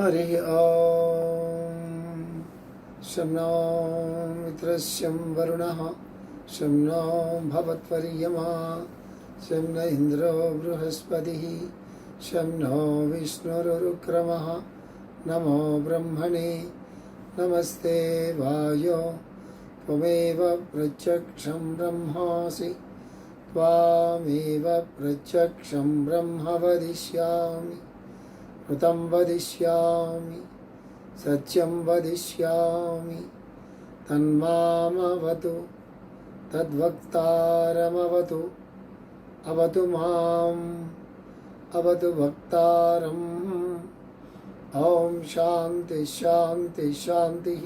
हरिः ॐ शं नो मित्रस्यं वरुणः, शं नो भवत्वर्यमा शं न नमो ब्रह्मणे, नमस्ते वायो। त्वमेव प्रत्यक्षं ब्रह्मासि, त्वामेव प्रत्यक्षं ब्रह्म वदिष्यामि। కృతం వదిష్యామి సత్యం వదిష్యామి తన్మామవతు తద్వక్తారమవతు అవతు మాం అవతు భక్తారం ఓం శాంతి శాంతి శాంతి.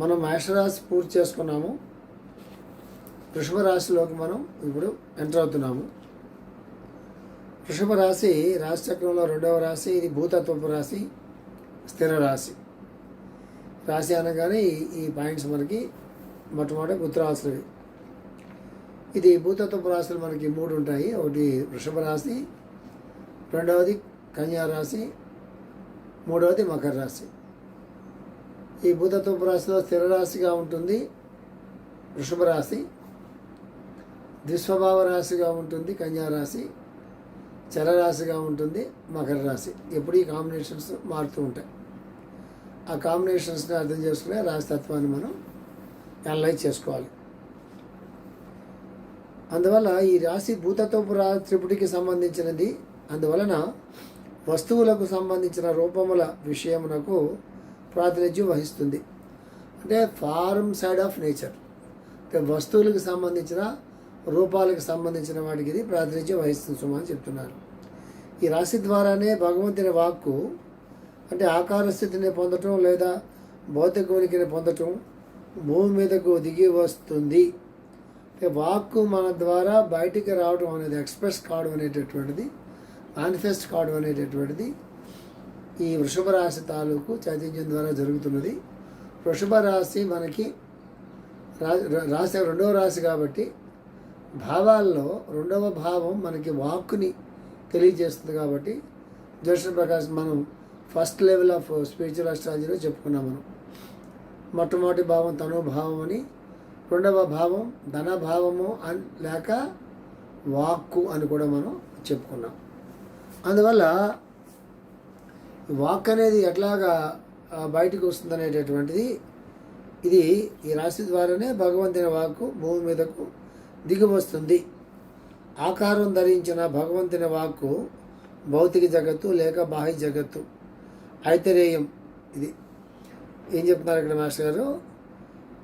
మనం మేషరాశి పూర్తి చేసుకున్నాము. వృషభ రాశిలోకి మనం ఇప్పుడు ఎంటర్ అవుతున్నాము. వృషభ రాశి రాశిచక్రంలో రెండవ రాశి ఇది భూతత్వపు రాశి స్థిర రాశి. రాశి అనగానే ఈ- పాయింట్స్ మనకి మొట్టమొదటి గుర్తురాల్సినవి ఇది భూతత్వపు రాశులు మనకి మూడు ఉంటాయి. ఒకటి వృషభ రాశి రెండవది కన్యా రాశి మూడవది మకర రాశి. ఈ భూతత్వపు రాశిలో స్థిర రాశిగా ఉంటుంది వృషభ రాశి ద్విస్వభావ రాశిగా ఉంటుంది కన్యా రాశి చరరాశిగా ఉంటుంది మకర రాశి. ఎప్పుడు ఈ కాంబినేషన్స్ మారుతూ ఉంటాయి. ఆ కాంబినేషన్స్ని అర్థం చేసుకునే రాశితత్వాన్ని మనం అనలైజ్ చేసుకోవాలి. అందువల్ల ఈ రాశి భూతత్వపు రా త్రిపుటికి సంబంధించినది. అందువలన వస్తువులకు సంబంధించిన రూపముల విషయమునకు ప్రాతినిధ్యం వహిస్తుంది. అంటే ఫార్మ్ సైడ్ ఆఫ్ నేచర్. అంటే వస్తువులకు సంబంధించిన రూపాలకు సంబంధించిన వాటికి ఇది ప్రాతినిధ్యం వహిస్తుంది సుమ అని చెప్తున్నారు. ఈ రాశి ద్వారానే భగవంతుని వాక్కు అంటే ఆకార స్థితిని పొందటం లేదా భౌతిక ఉనికిని పొందటం భూమి మీదకు దిగి వస్తుంది. వాక్కు మన ద్వారా బయటికి రావడం అనేది ఎక్స్ప్రెస్ కావడం అనేటటువంటిది మేనిఫెస్ట్ కావడం అనేటటువంటిది ఈ వృషభ రాశి తాలూకు చైతన్యం ద్వారా జరుగుతున్నది. వృషభ రాశి మనకి రా- రాశి రెండవ రాశి కాబట్టి భావాల్లో రెండవ భావం మనకి వాక్కుని తెలియజేస్తుంది కాబట్టి జ్యోతిష ప్రకాశం మనం ఫస్ట్ లెవెల్ ఆఫ్ స్పిరిచువల్ అస్ట్రాలజీలో చెప్పుకున్నాం మనం. మొట్టమొదటి భావం తనోభావం అని రెండవ భావం ధన భావము అన్ లేక వాక్కు అని కూడా మనం చెప్పుకున్నాం. అందువల్ల వాక్ అనేది ఎట్లాగా బయటకు బయటికి వస్తుంది అనేటటువంటిది ఇది ఈ రాశి ద్వారానే భగవంతుని వాక్కు భూమి మీదకు దిగువస్తుంది ఆకారం ధరించిన భగవంతుని వాక్కు భౌతిక జగత్తు లేక బాహ్య జగత్తు. ఐతరేయం ఇది. ఏం చెప్తున్నారు ఇక్కడ మాస్టర్ గారు?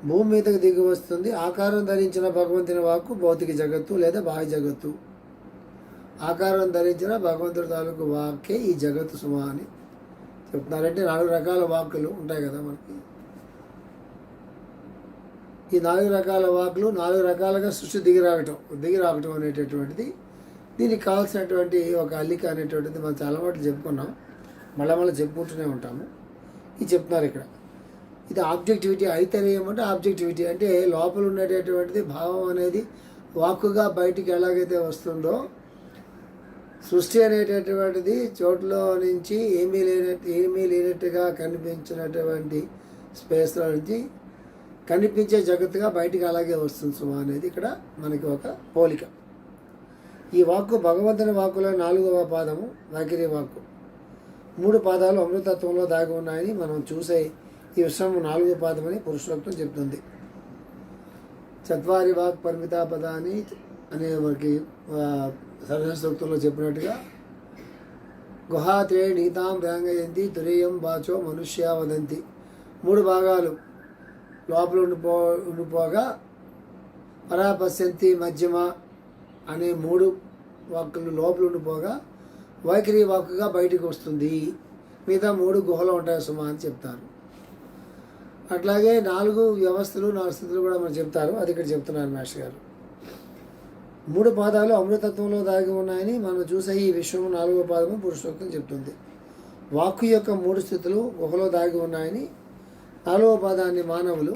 భూమి మీదకు దిగి వస్తుంది ఆకారం ధరించిన భగవంతుని వాక్కు భౌతిక జగత్తు లేదా బాహ్య జగత్తు. ఆకారం ధరించిన భగవంతుడి తాలూకు వాక్కే ఈ జగత్తు సుమా అని చెప్తున్నారంటే నాలుగు రకాల వాక్కులు ఉంటాయి కదా మనకి. ఈ నాలుగు రకాల వాకులు నాలుగు రకాలుగా సృష్టి దిగి రావటం దిగి రావటం అనేటటువంటిది. దీనికి కావాల్సినటువంటి ఒక అల్లిక అనేటువంటిది మనం చాలా మాటలు చెప్పుకున్నాం. మళ్ళీ మళ్ళీ చెప్పుకుంటూనే ఉంటాము. ఇది చెప్తున్నారు ఇక్కడ. ఇది ఆబ్జెక్టివిటీ ఐతరేయం అంటే ఆబ్జెక్టివిటీ అంటే లోపల ఉండేటటువంటిది భావం అనేది వాక్కుగా బయటికి ఎలాగైతే వస్తుందో సృష్టి అనేటటువంటిది చోట్లో నుంచి ఏమీ లేనట్టు ఏమీ లేనట్టుగా కనిపించినటువంటి స్పేస్లో నుంచి కనిపించే జగత్తుగా బయటికి అలాగే వస్తుంది సుమా అనేది ఇక్కడ మనకి ఒక పోలిక. ఈ వాక్కు భగవంతుని వాక్కులో నాలుగవ పాదము వైఖరి వాక్కు. మూడు పాదాలు అమృతత్వంలో దాగి ఉన్నాయని మనం చూసే ఈ విషయం నాలుగో పాదమని పురుషోక్తం చెప్తుంది. చత్వారి వాక్ పరిమిత పదాన్ని అనే మనకి సరస్వక్తుల్లో చెప్పినట్టుగా గుహాత్రే నీతాం రాంగయంతి తురేయం బాచో మనుష్య వదంతి మూడు భాగాలు లోపల ఉండిపో ఉండిపోగా పరాపశంతి మధ్యమ అనే మూడు వాక్కులు లోపల ఉండిపోగా వైఖరి వాక్కుగా బయటికి వస్తుంది. మిగతా మూడు గుహలు ఉంటాయి సుమా అని చెప్తారు. అట్లాగే నాలుగు వ్యవస్థలు నాలుగు స్థితులు కూడా మనం చెప్తారు. అది ఇక్కడ చెప్తున్నారు మాస్టర్ గారు. మూడు పాదాలు అమృతత్వంలో దాగి ఉన్నాయని మనం చూసే ఈ విశ్వము నాలుగో పాదము పురుషోక్తం చెప్తుంది. వాక్కు యొక్క మూడు స్థితులు గుహలో దాగి ఉన్నాయని నాలుగవ పాదాన్ని మానవులు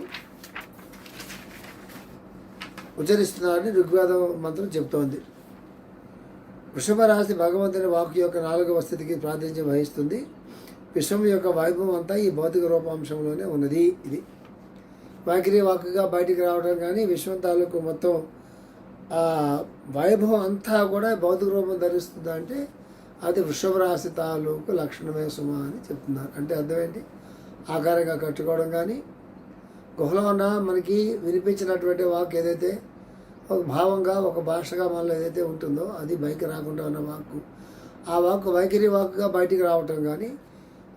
ఉచ్చరిస్తున్నారని ఋగ్వేద మంత్రం చెప్తోంది వృషభ రాశి భగవంతుని వాక్ యొక్క నాలుగవ స్థితికి ప్రాతినిధ్యం వహిస్తుంది. విశ్వం యొక్క వైభవం అంతా ఈ భౌతిక రూపాంశంలోనే ఉన్నది. ఇది వాకిరి వాక్కుగా బయటికి రావడం కానీ విశ్వం తాలూకు మొత్తం వైభవం అంతా కూడా భౌతిక రూపం ధరిస్తుందంటే అది వృషభ రాశి తాలూకు లక్షణమే సుమ అని చెప్తున్నారు. అంటే అర్థం ఏంటి? ఆకారంగా కట్టుకోవడం కానీ గుహలో ఉన్న మనకి వినిపించినటువంటి వాక్ ఏదైతే ఒక భావంగా ఒక భాషగా మనలో ఏదైతే ఉంటుందో అది బయటికి రాకుండా ఉన్న వాక్కు. ఆ వాక్కు వైఖరి వాక్గా బయటికి రావటం కానీ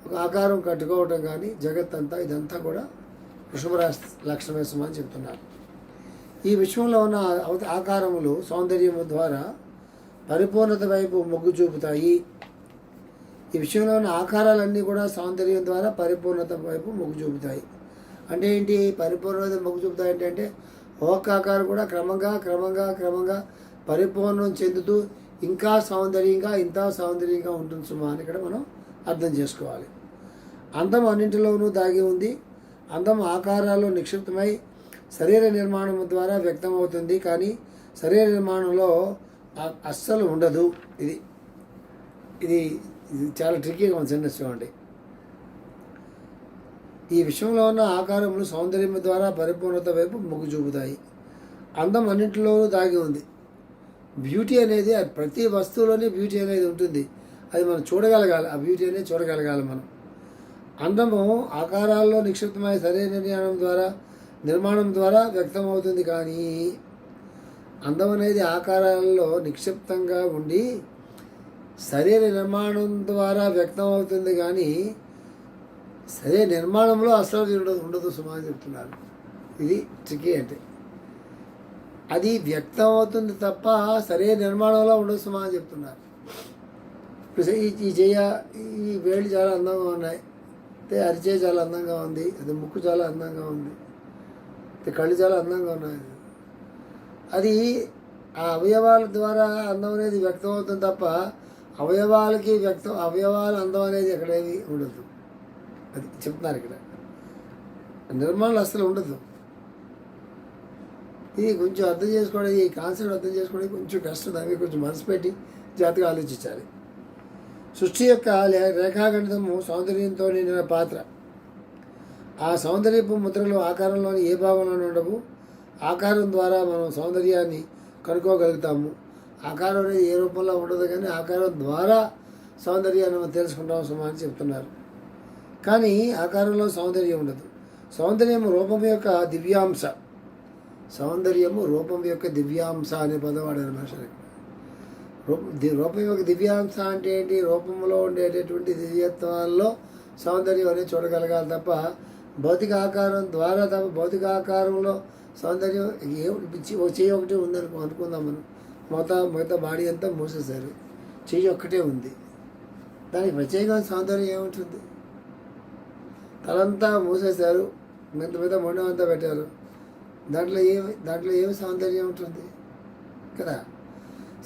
ఒక ఆకారం కట్టుకోవటం కానీ జగత్ అంతా ఇదంతా కూడా వృషభరాశి లక్షణమే అని చెప్తున్నారు. ఈ విశ్వంలో ఉన్న అవత- ఆకారములు సౌందర్యము ద్వారా పరిపూర్ణత వైపు మొగ్గు చూపుతాయి. ఈ విషయంలో ఉన్న ఆకారాలన్నీ కూడా సౌందర్యం ద్వారా పరిపూర్ణత వైపు మొగ్గు చూపుతాయి. అంటే ఏంటి? పరిపూర్ణత మొగ్గు చూపుతాయి అంటే అంటే ఒక్క ఆకారం కూడా క్రమంగా క్రమంగా క్రమంగా పరిపూర్ణం చెందుతూ ఇంకా సౌందర్యంగా ఇంత సౌందర్యంగా ఉంటుంది సుమా అని ఇక్కడ మనం అర్థం చేసుకోవాలి. అందం అన్నింటిలోనూ దాగి ఉంది. అందం ఆకారాల్లో నిక్షిప్తమై శరీర నిర్మాణం ద్వారా వ్యక్తమవుతుంది. కానీ శరీర నిర్మాణంలో అ- అస్సలు ఉండదు. ఇది ఇది ఇది చాలా ట్రిక్కీగా ఉంది సెంటెన్స్ చూడండి. ఈ విషయంలో ఉన్న ఆకారములు సౌందర్యం ద్వారా పరిపూర్ణత వైపు మొగ్గు చూపుతాయి. అందం అన్నింటిలోనూ దాగి ఉంది. బ్యూటీ అనేది ప్రతి వస్తువులోనే బ్యూటీ అనేది ఉంటుంది. అది మనం చూడగలగాలి. ఆ బ్యూటీ అనేది చూడగలగాలి మనం. అందము ఆకారాల్లో నిక్షిప్తమైన సరైన నిర్మాణం ద్వారా నిర్మాణం ద్వారా వ్యక్తమవుతుంది కానీ అందం అనేది ఆకారాలలో నిక్షిప్తంగా ఉండి శరీర నిర్మాణం ద్వారా వ్యక్తమవుతుంది కానీ శరీర నిర్మాణంలో అసలు ఉండదు ఉండదు సుమా చెప్తున్నారు. ఇది ట్రికీ అంటే. అది వ్యక్తం అవుతుంది తప్ప శరీర నిర్మాణంలో ఉండదు సుమా అని చెప్తున్నారు. ఇప్పుడు ఈ ఈ చెయ్య ఈ వేళ్ళు చాలా అందంగా ఉన్నాయి. అయితే అరిచే చాలా అందంగా ఉంది. అది ముక్కు చాలా అందంగా ఉంది. అయితే కళ్ళు చాలా అందంగా ఉన్నాయి. అది ఆ అవయవాల ద్వారా అందం అనేది వ్యక్తం అవుతుంది తప్ప అవయవాలకి వ్యక్తం అవయవాల అందం అనేది ఎక్కడేది ఉండదు. అది చెప్తున్నారు ఇక్కడ. నిర్మాణం అసలు ఉండదు. ఇది కొంచెం అర్థం చేసుకోవడం ఈ కాన్సెప్ట్ అర్థం చేసుకోవడం కొంచెం కష్టం. దానికి కొంచెం మనసు పెట్టి జాతిగా ఆలోచించాలి. సృష్టి యొక్క రేఖాగణితము సౌందర్యంతో నిండిన పాత్ర. ఆ సౌందర్యపు ముద్రలు ఆకారంలోని ఏ భాగంలోనూ ఉండవు. ఆకారం ద్వారా మనం సౌందర్యాన్ని కనుక్కోగలుగుతాము. ఆకారం అనేది ఏ రూపంలో ఉండదు కానీ ఆకారం ద్వారా సౌందర్యాన్ని మనం తెలుసుకుంటాం సుమా అని చెప్తున్నారు. కానీ ఆకారంలో సౌందర్యం ఉండదు. సౌందర్యం రూపం యొక్క దివ్యాంశ. సౌందర్యము రూపం యొక్క దివ్యాంశ అనే పదం వాడారు భాషలో రూపం యొక్క దివ్యాంశ అంటే ఏంటి? రూపంలో ఉండేటటువంటి దివ్యత్వాల్లో సౌందర్యం అనేది చూడగలగాలి తప్ప భౌతిక ఆకారం ద్వారా తప్ప భౌతిక ఆకారంలో సౌందర్యం ఏ పిచ్చి ఒక చెయ్యి ఉందనుకో అనుకుందాం మనం. మిగతా మిగతా బాడీ అంతా మూసేశారు. చెయ్యి ఒక్కటే ఉంది. దానికి ప్రత్యేకమైన సౌందర్యం ఏముంటుంది? తలంతా మూసేశారు. మిగతా మిగతా మొండం అంతా పెట్టారు. దాంట్లో ఏమి దాంట్లో ఏమి సౌందర్యం ఉంటుంది కదా?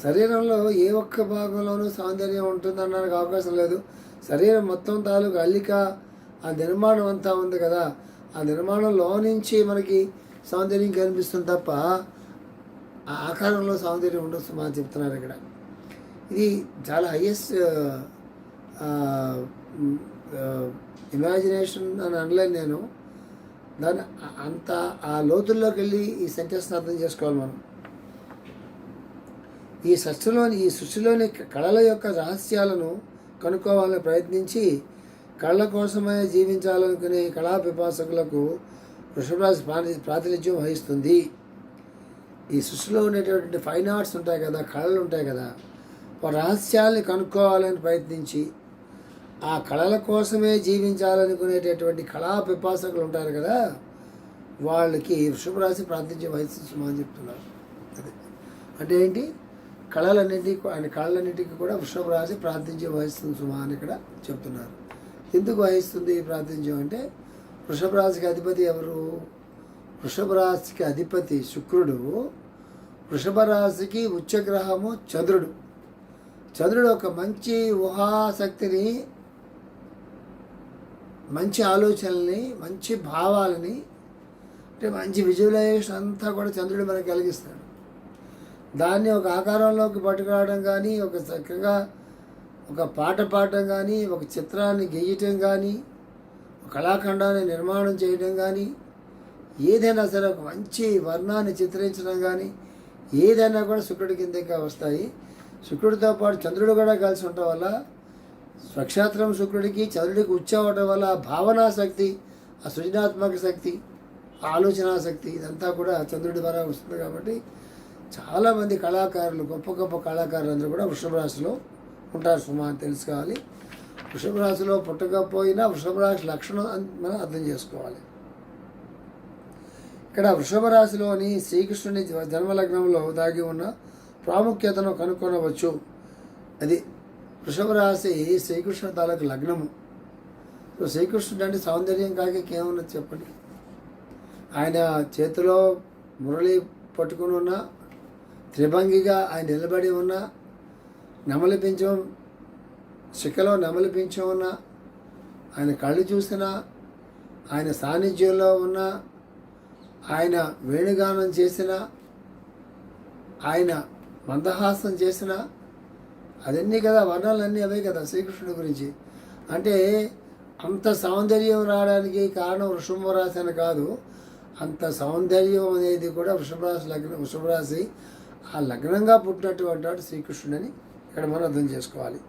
శరీరంలో ఏ ఒక్క భాగంలోనూ సౌందర్యం ఉంటుంది అనడానికి అవకాశం లేదు. శరీరం మొత్తం తాలూకు అల్లిక ఆ నిర్మాణం అంతా ఉంది కదా? ఆ నిర్మాణంలో నుంచి మనకి సౌందర్యం కనిపిస్తుంది తప్ప ఆ ఆకారంలో సౌందర్యం ఉండొచ్చు మా చెప్తున్నారు ఇక్కడ. ఇది చాలా హయ్యెస్ట్ ఇమాజినేషన్ అని అనలేను నేను. దాన్ని అంత ఆ లోతుల్లోకి వెళ్ళి ఈ సెంటెన్స్ని అర్థం చేసుకోవాలి మనం. ఈ సృష్టిలోని ఈ సృష్టిలోని కళల యొక్క రహస్యాలను కనుక్కోవాలని ప్రయత్నించి కళల కోసమే జీవించాలనుకునే కళా పిపాసకులకు వృషభరాశి ప్రాతి- ప్రాతినిధ్యం వహిస్తుంది. ఈ సృష్టిలో ఉండేటటువంటి ఫైన్ ఆర్ట్స్ ఉంటాయి కదా కళలు ఉంటాయి కదా రహస్యాల్ని కనుక్కోవాలని ప్రయత్నించి ఆ కళల కోసమే జీవించాలనుకునేటటువంటి కళా పిపాసకులు ఉంటారు కదా వాళ్ళకి వృషభరాశి ప్రార్థించే వహిస్తుంది అని చెప్తున్నారు. అదే. అంటే ఏంటి? కళలన్నింటికి ఆయన కళలన్నింటికి కూడా వృషభ రాశి ప్రాతినిధ్యం వహిస్తుంది సుమా అని ఇక్కడ చెప్తున్నారు. ఎందుకు వహిస్తుంది ఈ ప్రాతినిధ్యం అంటే వృషభ రాశికి అధిపతి ఎవరు? వృషభ రాశికి అధిపతి శుక్రుడు వృషభ రాశికి ఉచ్చగ్రహము చంద్రుడు. చంద్రుడు ఒక మంచి ఊహాశక్తిని మంచి ఆలోచనల్ని మంచి భావాలని అంటే మంచి విజువలైజేషన్ అంతా కూడా చంద్రుడు మనకు కలిగిస్తాడు. దాన్ని ఒక ఆకారంలోకి పట్టుకురావడం కానీ ఒక చక్కగా ఒక పాట పాడటం కానీ ఒక చిత్రాన్ని గీయటం కానీ ఒక కళాఖండాన్ని నిర్మాణం చేయడం కానీ ఏదైనా సరే ఒక మంచి వర్ణాన్ని చిత్రించడం కానీ ఏదైనా కూడా శుక్రుడి కిందకే వస్తాయి. శుక్రుడితో పాటు చంద్రుడు కూడా కలిసి ఉండటం వల్ల స్వక్షేత్రం శుక్రుడికి చంద్రుడికి ఉచ్చ వల్ల భావనా శక్తి ఆ సృజనాత్మక శక్తి ఆలోచన ఆలోచనా శక్తి ఇదంతా కూడా చంద్రుడి ద్వారా వస్తుంది కాబట్టి చాలామంది కళాకారులు గొప్ప గొప్ప కళాకారులు అందరూ కూడా వృషభ రాశిలో ఉంటారు సుమా అని తెలుసుకోవాలి వృషభ రాశిలో పుట్టకపోయినా వృషభ రాశి లక్షణం అని మనం అర్థం చేసుకోవాలి. ఇక్కడ వృషభ రాశిలోని శ్రీకృష్ణుని జన్మలగ్నంలో దాగి ఉన్న ప్రాముఖ్యతను కనుక్కొనవచ్చు. అది వృషభ రాశి శ్రీకృష్ణ తాలూకు లగ్నము. సో శ్రీకృష్ణుడు అంటే సౌందర్యం కాక ఏమున్నది చెప్పండి. ఆయన చేతిలో మురళి పట్టుకుని ఉన్న త్రిభంగిగా ఆయన నిలబడి ఉన్న నెమలి పించం శిఖలో నెమలి పించం ఉన్న ఆయన కళ్ళు చూసిన ఆయన సాన్నిధ్యంలో ఉన్న ఆయన వేణుగానం చేసిన ఆయన మందహాసం చేసిన అదన్నీ కదా వర్ణాలన్నీ అవే కదా శ్రీకృష్ణుడి గురించి. అంటే అంత సౌందర్యం రావడానికి కారణం వృషభరాశి అని కాదు. అంత సౌందర్యం అనేది కూడా వృషభరాశి లగ్నం వృషభరాశి ఆ లగ్నంగా పుట్టినటువంటి వాడు శ్రీకృష్ణుడని ఇక్కడ మనం అర్థం చేసుకోవాలి.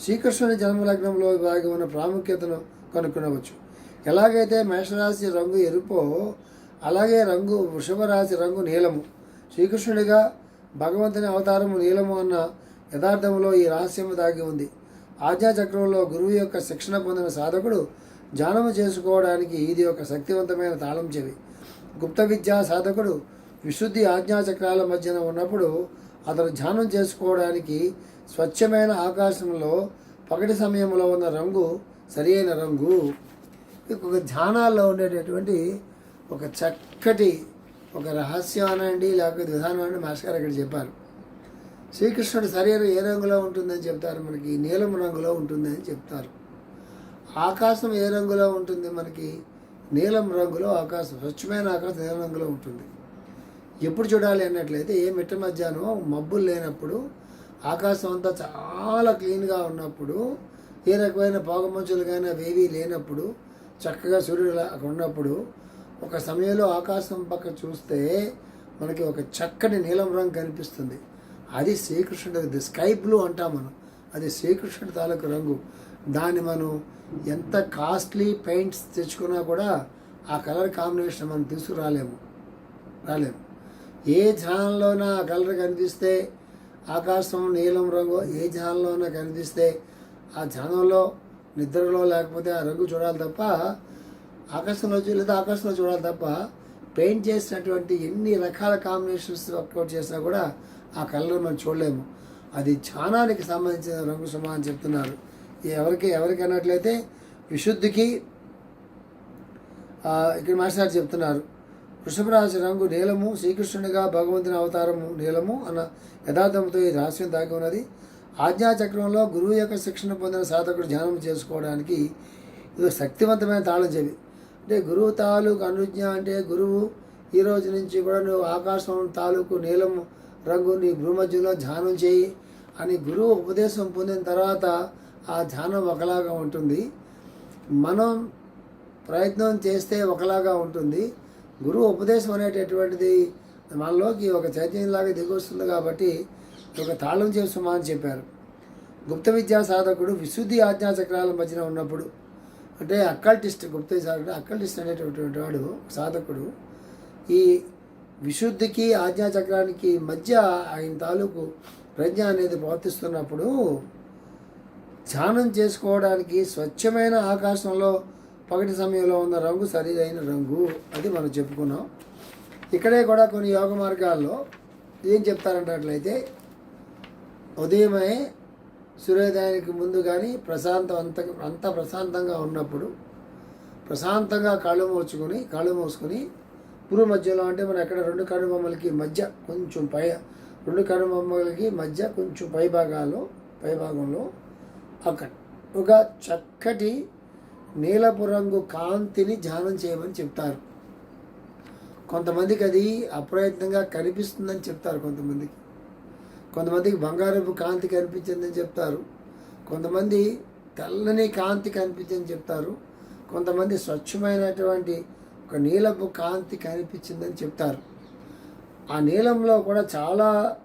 శ్రీకృష్ణుని జన్మ లగ్నంలో ఉన్న ప్రాముఖ్యతను కనుక్కొనవచ్చు. ఎలాగైతే మేషరాశి రంగు ఎరుపో అలాగే రంగు వృషభరాశి రంగు నీలము. శ్రీకృష్ణుడిగా భగవంతుని అవతారము నీలము అన్న యథార్థంలో ఈ రహస్యము దాగి ఉంది. ఆజ్ఞాచక్రంలో గురువు యొక్క శిక్షణ పొందిన సాధకుడు ధ్యానము చేసుకోవడానికి ఇది ఒక శక్తివంతమైన తాళం చెవి. గుప్త విద్యా సాధకుడు విశుద్ధి ఆజ్ఞాచక్రాల మధ్యన ఉన్నప్పుడు అతను ధ్యానం చేసుకోవడానికి స్వచ్ఛమైన ఆకాశంలో పగటి సమయంలో ఉన్న రంగు సరి అయిన రంగు. ధ్యానాల్లో ఉండేటటువంటి ఒక చక్కటి ఒక రహస్యం అనండి లేకపోతే విధానం అని మాస్టర్ గారు ఇక్కడ చెప్పారు. శ్రీకృష్ణుడి శరీరం ఏ రంగులో ఉంటుందని చెప్తారు? మనకి నీలం రంగులో ఉంటుందని చెప్తారు. ఆకాశం ఏ రంగులో ఉంటుంది? మనకి నీలం రంగులో ఆకాశం స్వచ్ఛమైన ఆకాశం నీలం రంగులో ఉంటుంది. ఎప్పుడు చూడాలి అన్నట్లయితే ఏ మిట్ట మధ్యాహ్నం మబ్బులు లేనప్పుడు ఆకాశం అంతా చాలా క్లీన్గా ఉన్నప్పుడు ఏ రకమైన పొగమంచులు కానీ అవేవీ లేనప్పుడు చక్కగా సూర్యుడు అక్కడ ఉన్నప్పుడు ఒక సమయంలో ఆకాశం పక్క చూస్తే మనకి ఒక చక్కటి నీలం రంగు కనిపిస్తుంది. అది శ్రీకృష్ణుడి స్కై బ్లూ అంటాం మనం. అది శ్రీకృష్ణుడి తాలూకు రంగు. దాన్ని మనం ఎంత కాస్ట్లీ పెయింట్స్ తెచ్చుకున్నా కూడా ఆ కలర్ కాంబినేషన్ మనం తీసుకురాలేము. రాలేము. ఏ ధ్యానంలోనా ఆ కలర్ కనిపిస్తే ఆకాశం నీలం రంగు ఏ ధ్యానంలోనా కనిపిస్తే ఆ ధ్యానంలో నిద్రలో లేకపోతే ఆ రంగు చూడాలి తప్ప ఆకాశంలో లేదా ఆకాశంలో చూడాలి తప్ప పెయింట్ చేసినటువంటి ఎన్ని రకాల కాంబినేషన్స్ వర్కౌట్ చేసినా కూడా ఆ కలర్ మనం చూడలేము. అది ధ్యానానికి సంబంధించిన రంగు సుమా అని చెప్తున్నారు. ఎవరికి ఎవరికి అన్నట్లయితే విశుద్ధికి ఇక్కడ మాస్టర్ చెప్తున్నారు. వృషభరాశి రంగు నీలము శ్రీకృష్ణునిగా భగవంతుని అవతారము నీలము అన్న యథార్థంతో ఈ రహస్యం దాగి ఉన్నది. ఆజ్ఞాచక్రంలో గురువు యొక్క శిక్షణ పొందిన సాధకుడు ధ్యానం చేసుకోవడానికి ఇది శక్తివంతమైన తాళం చెవి. అంటే గురువు తాలూకు అనుజ్ఞ అంటే గురువు ఈ రోజు నుంచి కూడా నువ్వు ఆకాశం తాలూకు నీలం రంగు నీ భూమధ్యంలో ధ్యానం చేయి అని గురువు ఉపదేశం పొందిన తర్వాత ఆ ధ్యానం ఒకలాగా ఉంటుంది. మనం ప్రయత్నం చేస్తే ఒకలాగా ఉంటుంది. గురువు ఉపదేశం అనేటటువంటిది మనలోకి ఒక చైతన్యంలాగా దిగొస్తుంది కాబట్టి ఒక తాళం చేసుమా అని చెప్పారు. గుప్త విద్యా సాధకుడు విశుద్ధి ఆజ్ఞా చక్రాల మధ్యన ఉన్నప్పుడు అంటే అక్కల్టిస్ట్ గుప్త అక్కల్టిస్ట్ అనేటటువంటి వాడు సాధకుడు ఈ విశుద్ధికి ఆజ్ఞాచక్రానికి మధ్య ఆయన తాలూకు ప్రజ్ఞ అనేది ప్రవర్తిస్తున్నప్పుడు ధ్యానం చేసుకోవడానికి స్వచ్ఛమైన ఆకాశంలో పగటి సమయంలో ఉన్న రంగు సరిదైన రంగు. అది మనం చెప్పుకున్నాం. ఇక్కడే కూడా కొన్ని యోగ మార్గాల్లో ఏం చెప్తారంటట్లయితే ఉదయమే సూర్యోదయానికి ముందు కానీ ప్రశాంతం అంత అంత ప్రశాంతంగా ఉన్నప్పుడు ప్రశాంతంగా కళ్ళు మోచుకొని కళ్ళు మోసుకొని పురు మధ్యలో అంటే మనం ఎక్కడ రెండు కనుబొమ్మలకి మధ్య కొంచెం పై రెండు కనుబొమ్మలకి మధ్య కొంచెం పై భాగాల్లో పై భాగంలో అక్కడ ఒక చక్కటి నీలపు రంగు కాంతిని ధ్యానం చేయమని చెప్తారు. కొంతమందికి అది అప్రయత్నంగా కనిపిస్తుందని చెప్తారు కొంతమందికి. కొంతమందికి బంగారపు కాంతి కనిపించిందని చెప్తారు. కొంతమంది తెల్లని కాంతి కనిపించిందని చెప్తారు. కొంతమంది స్వచ్ఛమైనటువంటి ఒక నీలపు కాంతి కనిపించిందని చెప్తారు. ఆ నీలంలో కూడా చాలా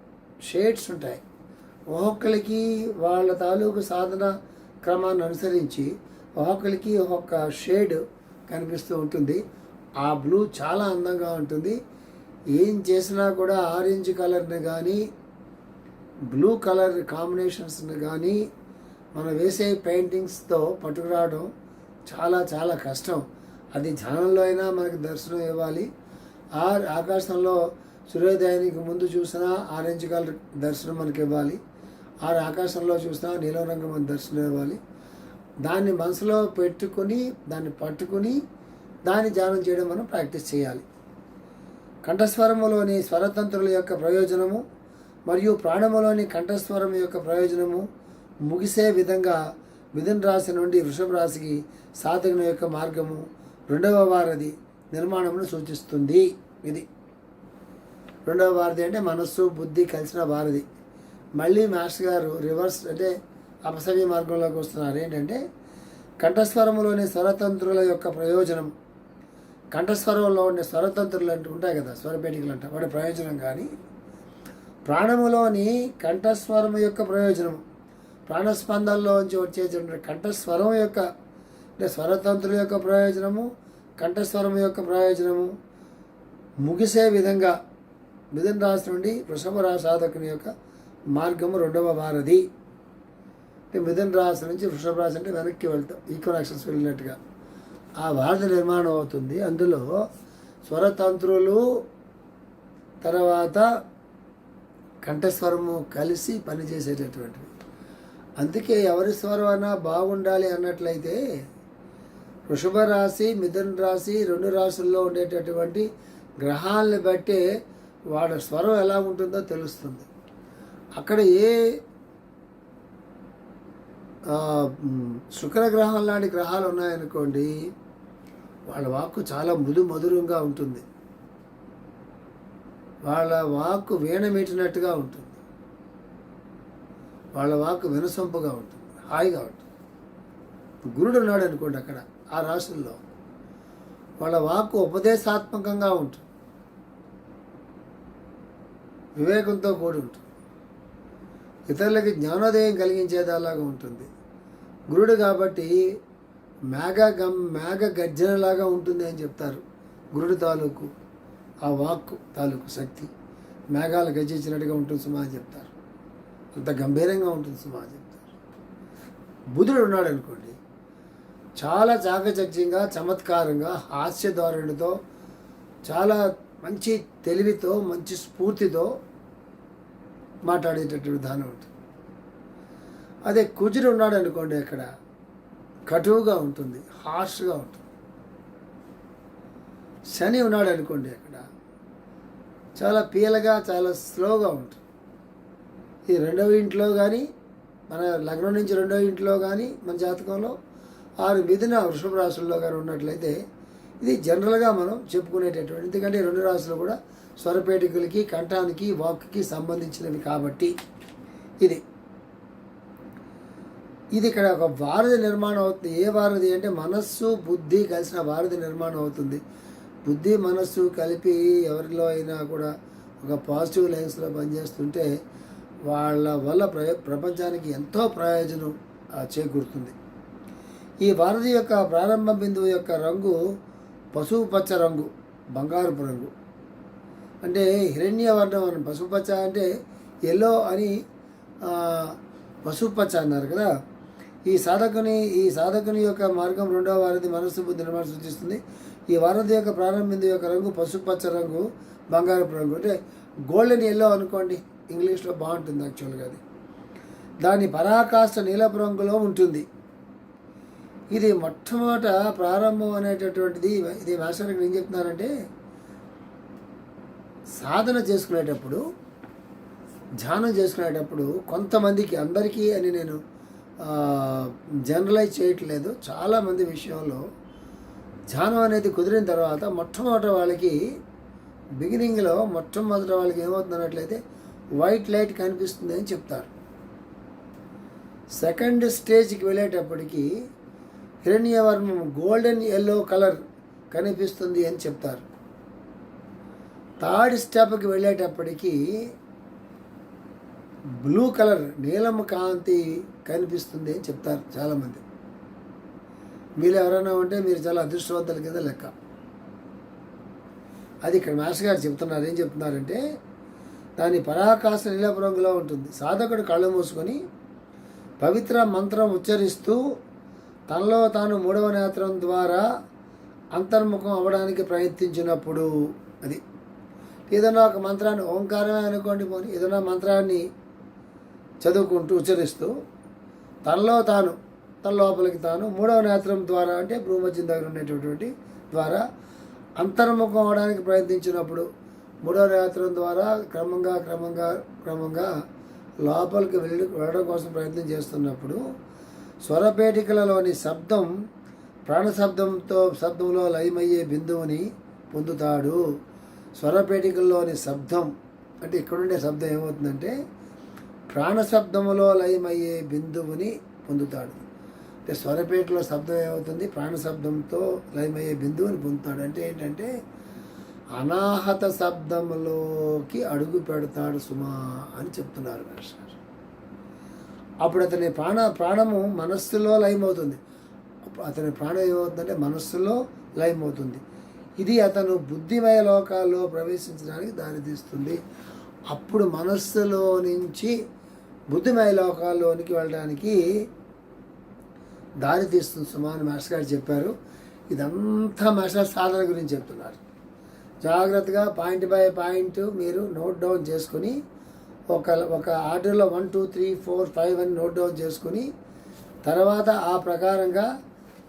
షేడ్స్ ఉంటాయి. ఒక్కొక్కరికి వాళ్ళ తాలూకు సాధన క్రమాన్ని అనుసరించి ఒక్కొక్కరికి ఒక్కొక్క షేడ్ కనిపిస్తూ ఉంటుంది. ఆ బ్లూ చాలా అందంగా ఉంటుంది. ఏం చేసినా కూడా ఆరెంజ్ కలర్ని కానీ బ్లూ కలర్ కాంబినేషన్స్ని కానీ మనం వేసే పెయింటింగ్స్తో పట్టుకురావడం చాలా చాలా కష్టం. అది ధ్యానంలో అయినా మనకి దర్శనం ఇవ్వాలి. ఆ ఆకాశంలో సూర్యోదయానికి ముందు చూసినా ఆరెంజ్ కలర్ దర్శనం మనకి ఇవ్వాలి. ఆ ఆకాశంలో చూసినా నీలం రంగు మన దర్శనం ఇవ్వాలి. దాన్ని మనసులో పెట్టుకొని దాన్ని పట్టుకుని దాన్ని ధ్యానం చేయడం మనం ప్రాక్టీస్ చేయాలి. కంఠస్వరములోని స్వరతంత్రుల యొక్క ప్రయోజనము మరియు ప్రాణములోని కంఠస్వరం యొక్క ప్రయోజనము ముగిసే విధంగా మిథున రాశి నుండి వృషభ రాశికి సాధకుని యొక్క మార్గము రెండవ వారది నిర్మాణమును సూచిస్తుంది. ఇది రెండవ వారధి అంటే మనస్సు బుద్ధి కలిసిన వారధి. మళ్ళీ మాస్టర్ గారు రివర్స్ అంటే అపసవ్య మార్గంలోకి వస్తున్నారు. ఏంటంటే కంఠస్వరములోని స్వరతంత్రుల యొక్క ప్రయోజనం కంఠస్వరంలో ఉండే స్వరతంత్రులు అంటూ ఉంటాయి కదా స్వరపేటికలు అంట. వాటి ప్రయోజనం కానీ ప్రాణములోని కంఠస్వరం యొక్క ప్రయోజనం ప్రాణస్పందనలోంచి వచ్చేటువంటి కంఠస్వరం యొక్క అంటే స్వరతంత్రుల యొక్క ప్రయోజనము కంఠస్వరం యొక్క ప్రయోజనము. ముగిసే విధంగా మిథున రాశి నుండి వృషభ రాసాధకుని సాధకుని యొక్క మార్గము రెండవ వారధి. అంటే మిథున రాశి నుంచి వృషభ రాశి అంటే వెనక్కి వెళ్తాం ఈక్వనాక్షన్స్ వెళ్ళినట్టుగా. ఆ వారధి నిర్మాణం అవుతుంది. అందులో స్వరతంత్రులు తర్వాత కంఠస్వరము కలిసి పనిచేసేటటువంటివి అందుకే ఎవరి స్వరం అన్నా బాగుండాలి అన్నట్లయితే వృషభ రాశి మిథున రాశి రెండు రాశుల్లో ఉండేటటువంటి గ్రహాలను బట్టే వాళ్ళ స్వరం ఎలా ఉంటుందో తెలుస్తుంది. అక్కడ ఏ శుక్రగ్రహం లాంటి గ్రహాలు ఉన్నాయనుకోండి వాళ్ళ వాక్కు చాలా మృదు మధురంగా ఉంటుంది. వాళ్ళ వాక్కు వీణమీటినట్టుగా ఉంటుంది. వాళ్ళ వాక్కు వినసొంపుగా ఉంటుంది. హాయిగా ఉంటుంది. గురుడు ఉన్నాడు అనుకోండి అక్కడ ఆ రాశుల్లో. వాళ్ళ వాక్కు ఉపదేశాత్మకంగా ఉంటుంది. వివేకంతో కూడి ఉంటుంది. ఇతరులకి జ్ఞానోదయం కలిగించేదాలాగా ఉంటుంది. గురుడు కాబట్టి మేఘ గమ్ మేఘ గర్జనలాగా ఉంటుంది అని చెప్తారు గురుడు తాలూకు. ఆ వాక్కు తాలూకు శక్తి. మేఘాలు గర్జించినట్టుగా ఉంటుంది సుమా అని చెప్తారు. అంత గంభీరంగా ఉంటుంది సుమా అని చెప్తారు. బుధుడు ఉన్నాడు అనుకోండి. చాలా చాకచక్యంగా చమత్కారంగా హాస్య ధోరణితో చాలా మంచి తెలివితో మంచి స్ఫూర్తితో మాట్లాడేటటువంటి విధానం ఉంటుంది. అదే కుజుడు ఉన్నాడు అనుకోండి అక్కడ. కటువుగా ఉంటుంది హార్ష్గా ఉంటుంది. శని ఉన్నాడు అనుకోండి అక్కడ. చాలా పీలగా చాలా స్లోగా ఉంటుంది ఈ రెండవ ఇంట్లో కానీ మన లగ్నం నుంచి రెండవ ఇంట్లో కానీ మన జాతకంలో ఆరు మిథున వృషభ రాశుల్లో కానీ ఉన్నట్లయితే ఇది జనరల్గా మనం చెప్పుకునేటటువంటి ఎందుకంటే రెండు రాశులు కూడా స్వరపేటికలకి కంఠానికి వాక్కి సంబంధించినవి కాబట్టి ఇది. ఇది ఇక్కడ ఒక వారధి నిర్మాణం అవుతుంది. ఏ వారధి అంటే మనస్సు బుద్ధి కలిసిన వారధి నిర్మాణం అవుతుంది. బుద్ధి మనస్సు కలిపి ఎవరిలో అయినా కూడా ఒక పాజిటివ్ లైన్స్లో పనిచేస్తుంటే వాళ్ళ వల్ల ప్రయ ప్రపంచానికి ఎంతో ప్రయోజనం చేకూరుతుంది. ఈ భారతి యొక్క ప్రారంభ బిందువు యొక్క రంగు పసుపు పచ్చ రంగు బంగారపు రంగు. అంటే హిరణ్యవర్ణం అని పసుపు అంటే ఎల్లో అని పశుపచ్చ అన్నారు కదా. ఈ సాధకుని ఈ సాధకుని యొక్క మార్గం రెండవ వారిది మనస్సు బుద్ధి నిర్మాణం సూచిస్తుంది. ఈ వారధి యొక్క ప్రారంభింది యొక్క రంగు పసుపుపచ్చ రంగు బంగారపు రంగు. అంటే గోల్డెన్ ఎల్లో అనుకోండి ఇంగ్లీష్లో బాగుంటుంది యాక్చువల్గా అది. దాని పరాకాష్ఠ నీలపు రంగులో ఉంటుంది. ఇది మొట్టమొదట ప్రారంభం అనేటటువంటిది ఇది మాస్టర్ ఏం చెప్తున్నారంటే సాధన చేసుకునేటప్పుడు ధ్యానం చేసుకునేటప్పుడు కొంతమందికి అందరికీ అని నేను జనరలైజ్ చేయట్లేదు. చాలామంది విషయంలో ధ్యానం అనేది కుదిరిన తర్వాత మొట్టమొదటి వాళ్ళకి బిగినింగ్లో మొట్టమొదటి వాళ్ళకి ఏమవుతుందన్నట్లయితే వైట్ లైట్ కనిపిస్తుంది అని చెప్తారు. సెకండ్ స్టేజ్కి వెళ్ళేటప్పటికి హిరణ్యవర్మం గోల్డెన్ ఎల్లో కలర్ కనిపిస్తుంది అని చెప్తారు. థర్డ్ స్టెప్కి వెళ్ళేటప్పటికి బ్లూ కలర్ నీలం కాంతి కనిపిస్తుంది అని చెప్తారు చాలామంది. మీరు ఎవరైనా ఉంటే మీరు చాలా అదృష్టవంతుల కింద లెక్క. అది ఇక్కడ మాస్టర్ గారు చెప్తున్నారు. ఏం చెప్తున్నారంటే దాని పరాకాశ నీలపు రంగులో ఉంటుంది. సాధకుడు కళ్ళు మూసుకొని పవిత్ర మంత్రం ఉచ్చరిస్తూ తనలో తాను మూడవ నేత్రం ద్వారా అంతర్ముఖం అవ్వడానికి ప్రయత్నించినప్పుడు అది. ఏదైనా ఒక మంత్రాన్ని ఓంకారమే అనుకోండి పోనీ ఏదైనా మంత్రాన్ని చదువుకుంటూ ఉచ్చరిస్తూ తనలో తాను తన లోపలికి తాను మూడవ నేత్రం ద్వారా అంటే భూమధ్యం దగ్గర ఉండేటటువంటి ద్వారా అంతర్ముఖం అవడానికి ప్రయత్నించినప్పుడు మూడవ నేత్రం ద్వారా క్రమంగా క్రమంగా క్రమంగా లోపలికి వెళ్ళి వెళ్ళడం కోసం ప్రయత్నం చేస్తున్నప్పుడు స్వరపేటికలలోని శబ్దం ప్రాణశబ్దంతో శబ్దంలో లయమయ్యే బిందువుని పొందుతాడు. స్వరపేటికల్లోని శబ్దం అంటే ఇక్కడుండే శబ్దం ఏమవుతుందంటే ప్రాణశబ్దములో లయమయ్యే బిందువుని పొందుతాడు. అంటే స్వరపేటలో శబ్దం ఏమవుతుంది? ప్రాణశబ్దంతో లయమయ్యే బిందువుని పొందుతాడు. అంటే ఏంటంటే అనాహత శబ్దంలోకి అడుగు పెడతాడు సుమా అని చెప్తున్నారు మాస్టర్ అప్పుడు అతని ప్రాణ ప్రాణము మనస్సులో లయమవుతుంది. అతని ప్రాణం ఏమవుతుందంటే మనస్సులో లయమవుతుంది. ఇది అతను బుద్ధిమయ లోకాల్లో ప్రవేశించడానికి దారితీస్తుంది. అప్పుడు మనస్సులో నుంచి బుద్ధిమయ లోకాల్లోనికి వెళ్ళడానికి దారి తీస్తుంది సుమాన్ మాస్టర్ గారు చెప్పారు. ఇదంతా మాస్టర్ సాధన గురించి చెప్తున్నారు. జాగ్రత్తగా పాయింట్ బై పాయింట్ మీరు నోట్ డౌన్ చేసుకుని ఒక ఒక ఆర్డర్లో one two three four five అని నోట్ డౌన్ చేసుకుని తర్వాత ఆ ప్రకారంగా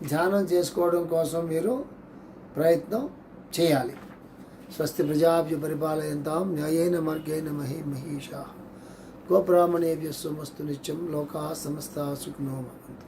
ధ్యానం చేసుకోవడం కోసం మీరు ప్రయత్నం చేయాలి. స్వస్తి ప్రజాభ్య పరిపాలయంతాం న్యాయేన మార్గేణ మహి మహిషా. గోబ్రాహ్మణేభ్య సుమస్తు నిత్యం లోకా సమస్త సుఖనో భవంతు.